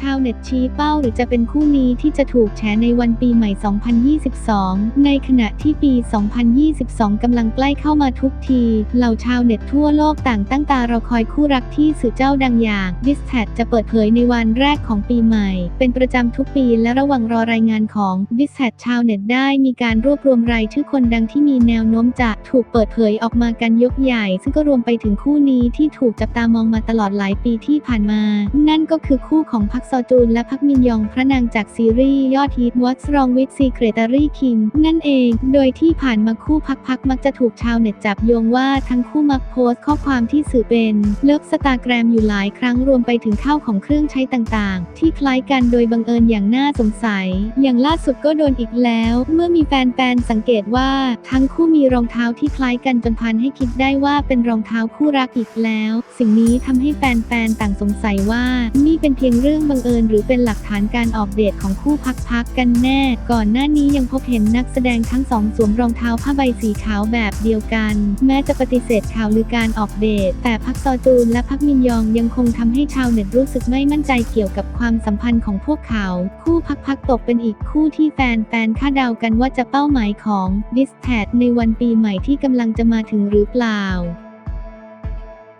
ชาวเน็ตชี้เป้าหรือจะเป็นคู่นี้ที่จะถูกแฉในวันปีใหม่ 2022 ในขณะที่ปี 2022 กำลังใกล้เข้ามาทุกที เหล่าชาวเน็ตทั่วโลกต่างตั้งตารอคอยคู่รักที่สื่อเจ้าดังอย่าง d i s t a t จะเปิดเผยในวันแรกของปีใหม่ เป็นประจำทุกปีและระหว่างรอรายงานของ d i s t a t ชาวเน็ตได้มีการรวบรวมรายชื่อคนดังที่มีแนวโน้มจะถูกเปิดเผยออกมากันยกใหญ่ ซึ่งก็รวมไปถึงคู่นี้ที่ถูกจับตามองมาตลอดหลายปีที่ผ่านมา นั่นก็คือคู่ของพักซอจูน และพักมินยองพระนางจากซีรีส์ยอดฮิต What's Wrong with Secretary Kim นั่นเอง โดยที่ผ่านมาคู่พักพักมักจะถูกชาวเน็ตจับโยงว่าทั้งคู่มักโพสต์ข้อความที่สื่อเป็นเลิฟสตาแกรมอยู่หลายครั้งรวมไปถึงข้าวของเครื่องใช้ต่างๆ ที่คล้ายกันโดยบังเอิญอย่างน่าสงสัย อย่างล่าสุดก็โดนอีกแล้ว เมื่อมีแฟนๆสังเกตว่าทั้งคู่มีรองเท้าที่คล้ายกันจนพันให้คิดได้ว่าเป็นรองเท้าคู่รักอีกแล้ว สิ่งนี้ทำให้แฟนๆต่างสงสัยว่านี่เป็นเพียงเรื่องบังเอิญหรือเป็นหลักฐานการออกเดทของคู่พักๆกันแน่ ก่อนหน้านี้ยังพบเห็นนักแสดงทั้งสองสวมรองเท้าผ้าใบสีขาวแบบเดียวกัน แม้จะปฏิเสธข่าวลือการออกเดท แต่พักซอจูนและพักมินยองยังคงทำให้ชาวเน็ตรู้สึกไม่มั่นใจเกี่ยวกับความสัมพันธ์ของพวกเขา คู่พักๆตกเป็นอีกคู่ที่แฟนๆคาดเดากันว่าจะเป้าหมายของดิสแทในวันปีใหม่ที่กำลังจะมาถึงหรือเปล่า